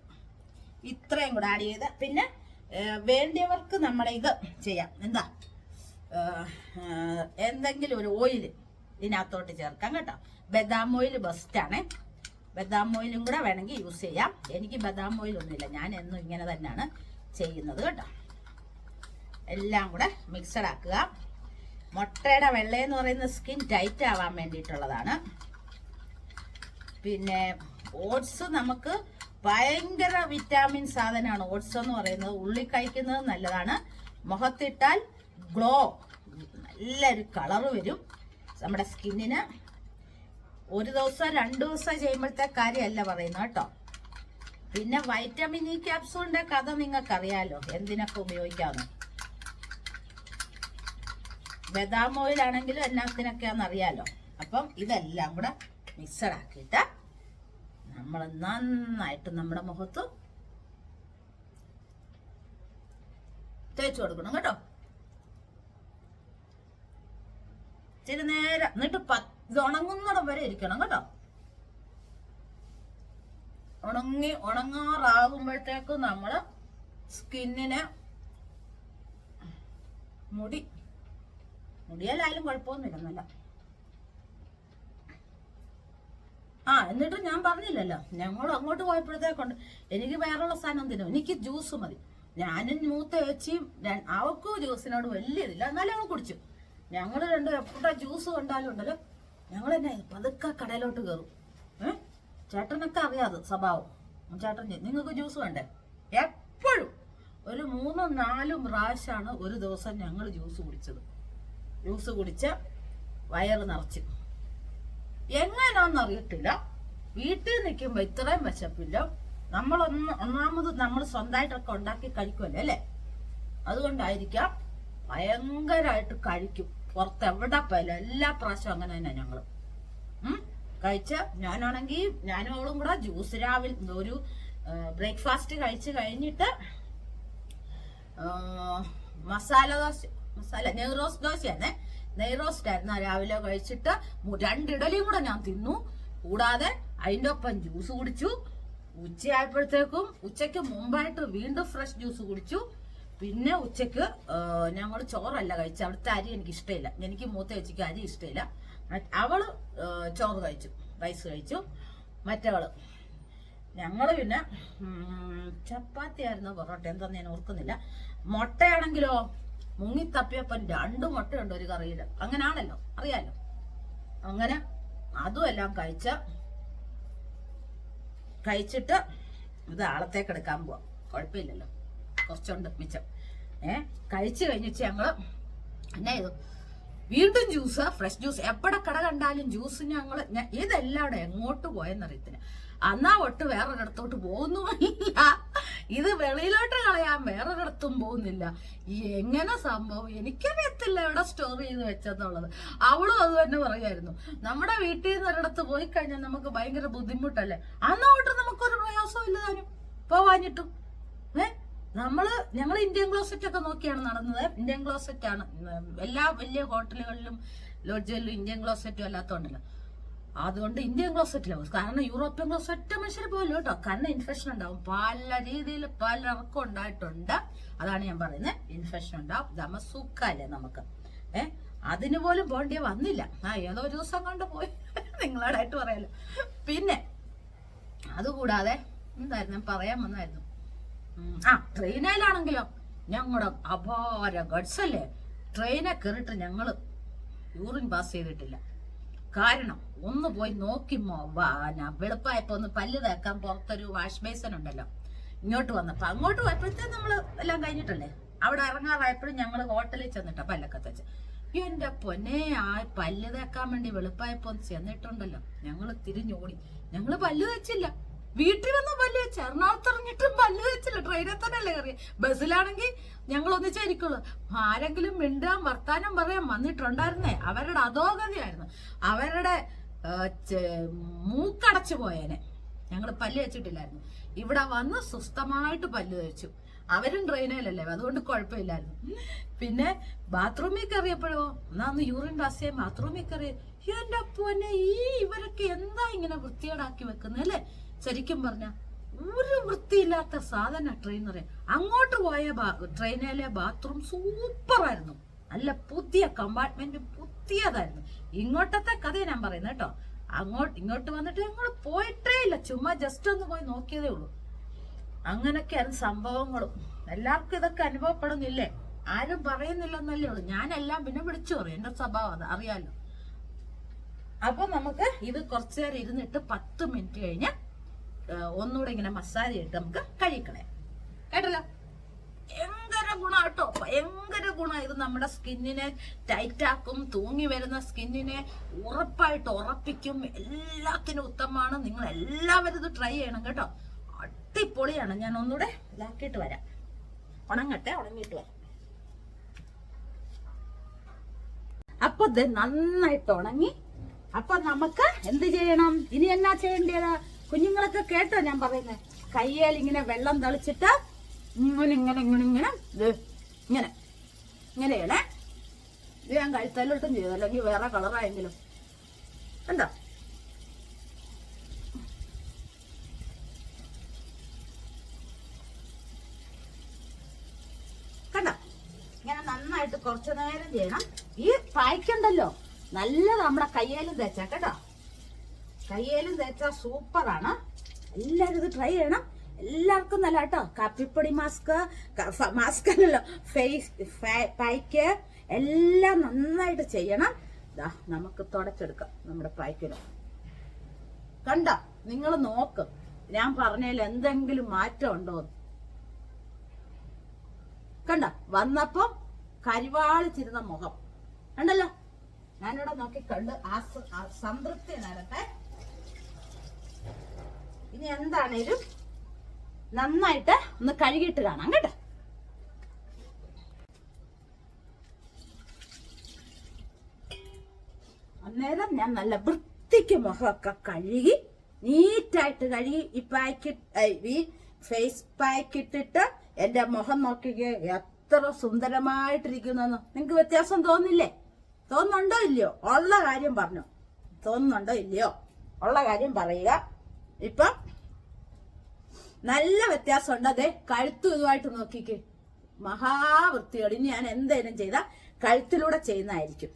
ഇത്രയും കൂടെ ആഡ് ചെയ്ത്. പിന്നെ വേണ്ടിയവർക്ക് നമ്മൾ ഇത് ചെയ്യാം. എന്താ? എന്തെങ്കിലും ഒരു ഓയിൽ ഇതിനകത്തോട്ട് ചേർക്കാം കേട്ടോ. ബദാം ഓയിൽ ബെസ്റ്റാണ് ബദാം ഓയിലും കൂടെ വേണമെങ്കിൽ യൂസ് ചെയ്യാം. എനിക്ക് ബദാം ഓയിൽ ഒന്നുമില്ല. ഞാൻ എന്നും ഇങ്ങനെ തന്നെയാണ് ചെയ്യുന്നത് കേട്ടോ. എല്ലാം കൂടെ മിക്സഡ് ആക്കുക. മുട്ടയുടെ വെള്ളയെന്ന് പറയുന്ന സ്കിൻ ടൈറ്റ് ആവാൻ വേണ്ടിയിട്ടുള്ളതാണ്. പിന്നെ ഓട്സ് നമുക്ക് ഭയങ്കര വിറ്റാമിൻ സാധനമാണ്. ഓട്സ് എന്ന് പറയുന്നത് ഉള്ളി കഴിക്കുന്നത് നല്ലതാണ്. മുഖത്തിട്ടാൽ ഗ്ലോ നല്ലൊരു കളർ വരും. നമ്മുടെ സ്കിന്നിന് ഒരു ദിവസം രണ്ട് ദിവസം ചെയ്യുമ്പോഴത്തെ കാര്യമല്ല പറയുന്നത് കേട്ടോ. പിന്നെ വൈറ്റമിൻ ഇ ക്യാപ്സൂളിന്റെ കഥ നിങ്ങൾക്കറിയാലോ. എന്തിനൊക്കെ ഉപയോഗിക്കാമെന്ന്. ബദാം ഓയിൽ ആണെങ്കിലും എല്ലാത്തിനൊക്കെയാണെന്ന് അറിയാലോ. അപ്പം ഇതെല്ലാം കൂടെ മിക്സഡ് ആക്കിയിട്ട് നമ്മൾ നന്നായിട്ട് നമ്മുടെ മുഖത്ത് തേച്ചു കൊടുക്കണം കേട്ടോ. ഇച്ചിരി നേരം എന്നിട്ട് പത്ത് ഉണങ്ങുന്നിടം വരെ ഇരിക്കണം കേട്ടോ. ഉണങ്ങി ഉണങ്ങാറാകുമ്പോഴത്തേക്ക് നമ്മൾ സ്കിന്നിന് മുടി മുടിയല്ലായാലും കുഴപ്പമൊന്നുമില്ല നല്ല ആ എന്നിട്ട് ഞാൻ പറഞ്ഞില്ലല്ലോ. ഞങ്ങൾ അങ്ങോട്ട് പോയപ്പോഴത്തേക്കൊണ്ട്. എനിക്ക് വേറെയുള്ള സാധനം തിന്നു. എനിക്ക് ജ്യൂസ് മതി. ഞാനും മൂത്ത ചേച്ചിയും അവക്കും ജ്യൂസിനോട് വലിയ ഇതില്ല എന്നാലും അവൾ കുടിച്ചു. ഞങ്ങൾ രണ്ടും എപ്പോഴാ ജ്യൂസ് കണ്ടാലും ഉണ്ടല്ലോ. ഞങ്ങൾ തന്നെ പതുക്കെ കടയിലോട്ട് കയറും ഏ? ചേട്ടനൊക്കെ അറിയാതെ സ്വഭാവം. ചേട്ടൻ. നിങ്ങൾക്ക് ജ്യൂസ് വേണ്ടേ? എപ്പോഴും. ഒരു മൂന്നും നാലും പ്രാവശ്യമാണ് ഒരു ദിവസം ഞങ്ങൾ ജ്യൂസ് കുടിച്ചത്. ജ്യൂസ് കുടിച്ച വയറ് നിറച്ച്. എങ്ങനെയാണെന്ന് അറിയത്തില്ല വീട്ടിൽ നിൽക്കുമ്പോൾ ഇത്രയും വിശപ്പില്ല. നമ്മളൊന്ന് ഒന്നാമത് നമ്മൾ സ്വന്തമായിട്ടൊക്കെ ഉണ്ടാക്കി കഴിക്കുമല്ലേ അല്ലേ? അതുകൊണ്ടായിരിക്കാം ഭയങ്കരമായിട്ട് കഴിക്കും. പുറത്ത് എവിടെ പോയാലും എല്ലാ പ്രാവശ്യവും അങ്ങനെ തന്നെ ഞങ്ങൾ. കഴിച്ച ഞാനാണെങ്കിൽ ഞാനും അവളും കൂടെ ജ്യൂസ് രാവിലെ ഒരു ബ്രേക്ക്ഫാസ്റ്റ് കഴിച്ച് കഴിഞ്ഞിട്ട് മസാല ദോശ മസാല നെയ്റോസ് ദോശയാണേ. നെയ്റോസ്റ്റ് ആയിരുന്നു. രാവിലെ കഴിച്ചിട്ട് രണ്ടിടലിയും കൂടെ ഞാൻ തിന്നു. കൂടാതെ അതിന്റെ ഒപ്പം ജ്യൂസ് കുടിച്ചു. ഉച്ചയായപ്പോഴത്തേക്കും ഉച്ചയ്ക്ക് മുമ്പായിട്ട് വീണ്ടും ഫ്രഷ് ജ്യൂസ് കുടിച്ചു. പിന്നെ ഉച്ചയ്ക്ക് ഞങ്ങൾ ചോറല്ല കഴിച്ചു അവിടുത്തെ അരി എനിക്ക് ഇഷ്ടമില്ല. എനിക്ക് മൂത്ത ചേച്ചിക്ക് അരി ഇഷ്ടമില്ല. അവൾ ചോറ് കഴിച്ചു. റൈസ് കഴിച്ചു. മറ്റവൾ ഞങ്ങൾ പിന്നെ ചപ്പാത്തി ആയിരുന്നു പൊറോട്ട. എന്താന്ന് ഞാൻ ഓർക്കുന്നില്ല. മുട്ടയാണെങ്കിലോ? മുങ്ങി രണ്ടു മുട്ടയുണ്ട് ഒരു കറിയിൽ. അങ്ങനാണല്ലോ അറിയാലോ. അങ്ങനെ അതും എല്ലാം കഴിച്ച കഴിച്ചിട്ട് ഇത് ആളത്തേക്ക് എടുക്കാൻ പോവാം. കുഴപ്പമില്ലല്ലോ. കുറച്ചുണ്ട് മിച്ചം. ഏ കഴിച്ചു കഴിഞ്ഞിട്ട് ഞങ്ങൾ എന്നാ ചെയ്തു വീണ്ടും ജ്യൂസ് ഫ്രഷ് ജ്യൂസ്. എവിടെ കട കണ്ടാലും ജ്യൂസ് ഞങ്ങൾ ഇതെല്ലാം എങ്ങോട്ട് പോയെന്നറിയത്തിന് അന്നാ ഒട്ട് വേറൊരിടത്തോട്ട് പോകുന്നുമില്ല. ഇത് വെളിയിലോട്ട് കളയാൻ വേറൊരിടത്തും പോകുന്നില്ല. എങ്ങനെ സംഭവം? എനിക്കറിയത്തില്ല എവിടെ സ്റ്റോർ ചെയ്ത് വെച്ചെന്നുള്ളത്. അവളും അത് തന്നെ പറയായിരുന്നു നമ്മുടെ വീട്ടിൽ നിന്ന് ഒരിടത്ത് പോയി കഴിഞ്ഞാൽ നമുക്ക് ഭയങ്കര ബുദ്ധിമുട്ടല്ലേ? അന്നോട്ട് നമുക്കൊരു പ്രയാസവും ഇല്ല താനും. പോവാഞ്ഞിട്ടും. ഏ? നമ്മൾ ഞങ്ങൾ ഇന്ത്യൻ ക്ലോസറ്റ് ഒക്കെ നോക്കിയാണ് നടന്നത്. ഇന്ത്യൻ ക്ലോസറ്റ് ആണ്. എല്ലാ വലിയ ഹോട്ടലുകളിലും ലോഡ്ജുകളിലും ഇന്ത്യൻ ക്ലോസറ്റും അല്ലാത്തോണ്ടല്ലോ അതുകൊണ്ട് ഇന്ത്യൻ ക്ലോസറ്റിലാണ് കാരണം യൂറോപ്യൻ ക്ലോസറ്റ് മനുഷ്യർ പോലും കേട്ടോ. കാരണം ഇൻഫെക്ഷൻ ഉണ്ടാവും. പല രീതിയിൽ പലർക്കും ഉണ്ടായിട്ടുണ്ട്. അതാണ് ഞാൻ പറയുന്നത്. ഇൻഫെക്ഷൻ ഉണ്ടാവും. ദമ സുഖല്ലേ നമുക്ക്? ഏ? അതിന് പോലും പോണ്ടിയ വന്നില്ല. ആ ഏതോ ഒരു ദിവസം കൊണ്ട് പോയി. നിങ്ങളോടായിട്ട് പറയാലോ. പിന്നെ അതുകൂടാതെ എന്തായിരുന്നു? പറയാൻ വന്നായിരുന്നു. ആ ട്രെയിനിലാണെങ്കിലോ ഞങ്ങളുടെ അപാര ഗഡ്സ് അല്ലേ? ട്രെയിനെ കയറിയിട്ട് ഞങ്ങൾ യൂറിൻ പാസ് ചെയ്തിട്ടില്ല. കാരണം ഒന്ന് പോയി നോക്കിമോ വാ- ന- വെളുപ്പായപ്പോ ഒന്ന് പല്ല് തേക്കാൻ പുറത്തൊരു വാഷ് ബേസൻ ഉണ്ടല്ലോ. ഇങ്ങോട്ട് വന്നപ്പോ അങ്ങോട്ട് പോയപ്പോഴത്തേ നമ്മൾ എല്ലാം കഴിഞ്ഞിട്ടല്ലേ? അവിടെ ഇറങ്ങാറായപ്പോഴും ഞങ്ങൾ ഹോട്ടലിൽ ചെന്നിട്ടാ പല്ലൊക്കെ തച്ച്. എന്റെ പൊന്നെ ആ പല്ല് തേക്കാൻ വേണ്ടി വെളുപ്പായപ്പോ ചെന്നിട്ടുണ്ടല്ലോ. ഞങ്ങൾ തിരിഞ്ഞോടി. ഞങ്ങൾ പല്ല് വെച്ചില്ല വീട്ടിൽ വന്ന് പല്ല് വെച്ച് എറണാകുളത്ത് ഇറങ്ങിയിട്ടും പല്ല് വെച്ചില്ല ട്രെയിനിൽ തന്നെ അല്ലേ കയറി ബസ്സിലാണെങ്കിൽ ഞങ്ങൾ ഒന്നിച്ചായിരിക്കുള്ളൂ ആരെങ്കിലും മിണ്ടാൻ വർത്താനം പറയാൻ വന്നിട്ടുണ്ടായിരുന്നേ? അവരുടെ അധോഗതിയായിരുന്നു. അവരുടെ മൂക്കടച്ചു പോയേനെ. ഞങ്ങൾ പല്ല് വെച്ചിട്ടില്ലായിരുന്നു ഇവിടെ വന്ന് സുസ്ഥമായിട്ട് പല്ല് വെച്ചു അവരും ട്രെയിനിലല്ലേ അതുകൊണ്ട് കുഴപ്പമില്ലായിരുന്നു. പിന്നെ ബാത്റൂമിൽ കയറിയപ്പോഴോ? എന്നാ അന്ന് യൂറിൻ പാസ് ബാത്റൂമിൽ കയറി എന്റെ പൊന്നെ ഈ ഇവരൊക്കെ എന്താ ഇങ്ങനെ വൃത്തികേടാക്കി വെക്കുന്നത് അല്ലേ? ശരിക്കും പറഞ്ഞ ഒരു വൃത്തിയില്ലാത്ത സാധന ട്രെയിനറെ അങ്ങോട്ട് പോയ ട്രെയിനിലെ ബാത്റൂം സൂപ്പറായിരുന്നു നല്ല പുതിയ കമ്പാർട്ട്മെന്റ് പുതിയതായിരുന്നു. ഇങ്ങോട്ടത്തെ കഥ ഞാൻ പറയുന്നത് കേട്ടോ. അങ്ങോട്ട് ഇങ്ങോട്ട് വന്നിട്ട് ഞങ്ങൾ പോയിട്ടേ ഇല്ല. ചുമ്മാ ജസ്റ്റ് ഒന്ന് പോയി നോക്കിയതേ ഉള്ളൂ. അങ്ങനൊക്കെയാണ് സംഭവങ്ങളും. എല്ലാവർക്കും ഇതൊക്കെ അനുഭവപ്പെടുന്നില്ലേ? ആരും പറയുന്നില്ലെന്നല്ലേ ഉള്ളൂ. ഞാനെല്ലാം പിന്നെ വിളിച്ചു പറയും. എന്റെ സ്വഭാവം അത് അറിയാലോ. അപ്പൊ നമുക്ക് ഇത് കുറച്ചു നേരം ഇരുന്നിട്ട് പത്ത് മിനിറ്റ് കഴിഞ്ഞ് ആ, ഒന്നുകൂടെ ഇങ്ങനെ മസാജ് ചെയ്തിട്ട് നമുക്ക് കഴിക്കണേ. കേട്ടല്ലോ? ഭയങ്കര ഗുണ കേട്ടോ. ഭയങ്കര ഗുണ. ഇത് നമ്മുടെ സ്കിന്നിനെ ടൈറ്റാക്കും തൂങ്ങി വരുന്ന സ്കിന്നിനെ ഉറപ്പായിട്ട് ഉറപ്പിക്കും. എല്ലാത്തിനും ഉത്തമമാണ്. നിങ്ങൾ എല്ലാവരും ഇത് ട്രൈ ചെയ്യണം കേട്ടോ. അടിപൊളിയാണ്. ഞാൻ ഒന്നുകൂടെ ഇതാക്കിയിട്ട് വരാം. ഉണങ്ങട്ടെ? ഉണങ്ങിയിട്ട് വരാം. അപ്പൊ നന്നായിട്ട് ഉണങ്ങി. അപ്പൊ നമുക്ക് എന്ത് ചെയ്യണം? ഇനി എന്നാ ചെയ്യേണ്ടത്? കുഞ്ഞുങ്ങളൊക്കെ കേട്ടോ ഞാൻ പറയുന്നത് കയ്യേൽ ഇങ്ങനെ വെള്ളം തളിച്ചിട്ട് ഇങ്ങനെ ഇങ്ങനെ ഇങ്ങനെ ഇങ്ങനെ ഇങ്ങനെ. ഇങ്ങനെയാണേ. ഇത് ഞാൻ കഴുത്തലോട്ടും ചെയ്തു. അല്ലെങ്കിൽ വേറെ കളറായെങ്കിലും എന്താ കണ്ട? ഇങ്ങനെ നന്നായിട്ട് കുറച്ചു നേരം ചെയ്യണം. ഈ പായ്ക്കുണ്ടല്ലോ. നല്ലത് നമ്മുടെ കയ്യേലും തേച്ചാ. കേട്ടോ കയ്യേലും തേച്ചാൽ സൂപ്പറാണ് എല്ലാവരും ഇത് ട്രൈ ചെയ്യണം. എല്ലാവർക്കും നല്ല കേട്ടോ കാപ്പിപ്പൊടി മാസ്ക് മാസ്ക് അല്ലല്ലോ. ഫേസ് പായ്ക്ക് എല്ലാം നന്നായിട്ട് ചെയ്യണം. നമുക്ക് തുടച്ചെടുക്കാം നമ്മുടെ പായ്ക്കിന് കണ്ടോ? നിങ്ങൾ നോക്ക്. ഞാൻ പറഞ്ഞതിൽ എന്തെങ്കിലും മാറ്റം ഉണ്ടോ. കണ്ട? വന്നപ്പോ കരിവാളിച്ചിരുന്ന മുഖം. കണ്ടല്ലോ? ഞാനിവിടെ നോക്കി കണ്ട് ആ സംതൃപ്തി നേരത്തെ ഇനി എന്താണേലും നന്നായിട്ട് ഒന്ന് കഴുകിയിട്ട് കാണാം കേട്ടോ. അന്നേരം ഞാൻ നല്ല വൃത്തിക്ക് മുഖമൊക്കെ കഴുകി നീറ്റായിട്ട് കഴുകി ഈ പാക്കറ്റ് ഈ ഫേസ് പാക്ക് ഇട്ടിട്ട് എന്റെ മുഖം നോക്കിക്ക് എത്ര സുന്ദരമായിട്ടിരിക്കുന്നെന്ന്. നിങ്ങൾക്ക് വ്യത്യാസം തോന്നില്ലേ? തോന്നുന്നുണ്ടോ ഇല്ലയോ? ഉള്ള കാര്യം പറഞ്ഞു. തോന്നുന്നുണ്ടോ ഇല്ലയോ? ഉള്ള കാര്യം പറയുക. ഇപ്പം നല്ല വ്യത്യാസമുണ്ട്. അതെ കഴുത്തും ഇതുമായിട്ട് നോക്കിക്ക്. മഹാവൃത്തിയോട് ഇനി ഞാൻ എന്തേലും ചെയ്ത കഴുത്തിലൂടെ ചെയ്യുന്നതായിരിക്കും.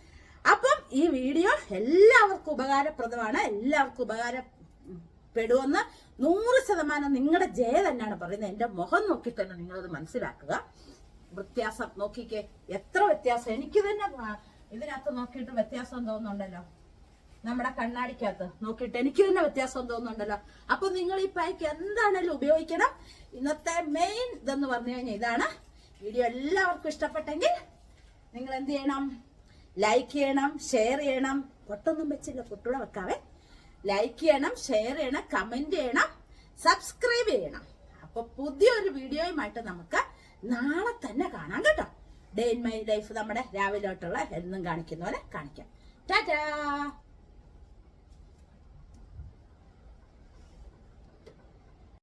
അപ്പം ഈ വീഡിയോ എല്ലാവർക്കും ഉപകാരപ്രദമാണ്. എല്ലാവർക്കും ഉപകാരപ്പെടുമെന്ന് നൂറ് ശതമാനം നിങ്ങളുടെ ജയ തന്നെയാണ് പറയുന്നത്. എന്റെ മുഖം നോക്കി തന്നെ നിങ്ങളത് മനസ്സിലാക്കുക. വ്യത്യാസം നോക്കിക്കേ. എത്ര വ്യത്യാസം? എനിക്ക് തന്നെ ഇതിനകത്ത് നോക്കിയിട്ട് വ്യത്യാസം തോന്നുന്നുണ്ടല്ലോ. നമ്മുടെ കണ്ണാടിക്കകത്ത്. നോക്കിയിട്ട് എനിക്ക് തന്നെ വ്യത്യാസം തോന്നുന്നുണ്ടല്ലോ. അപ്പൊ നിങ്ങൾ ഈ പായ്ക്ക് എന്താണേലും ഉപയോഗിക്കണം. ഇന്നത്തെ മെയിൻ ഇതെന്ന് പറഞ്ഞു കഴിഞ്ഞാൽ ഇതാണ്. വീഡിയോ എല്ലാവർക്കും ഇഷ്ടപ്പെട്ടെങ്കിൽ നിങ്ങൾ എന്ത് ചെയ്യണം? ലൈക്ക് ചെയ്യണം ഷെയർ ചെയ്യണം. പൊട്ടൊന്നും വെച്ചില്ല പൊട്ടൂടെ വെക്കാവേ. ലൈക്ക് ചെയ്യണം ഷെയർ ചെയ്യണം കമന്റ് ചെയ്യണം സബ്സ്ക്രൈബ് ചെയ്യണം. അപ്പൊ പുതിയൊരു വീഡിയോയുമായിട്ട് നമുക്ക് നാളെ തന്നെ കാണാം കേട്ടോ. ഡേ ഇൻ മൈ ലൈഫ് നമ്മുടെ രാവിലെ തൊട്ടുള്ള എന്നും കാണിക്കുന്ന പോലെ കാണിക്കാം. ടാറ്റാ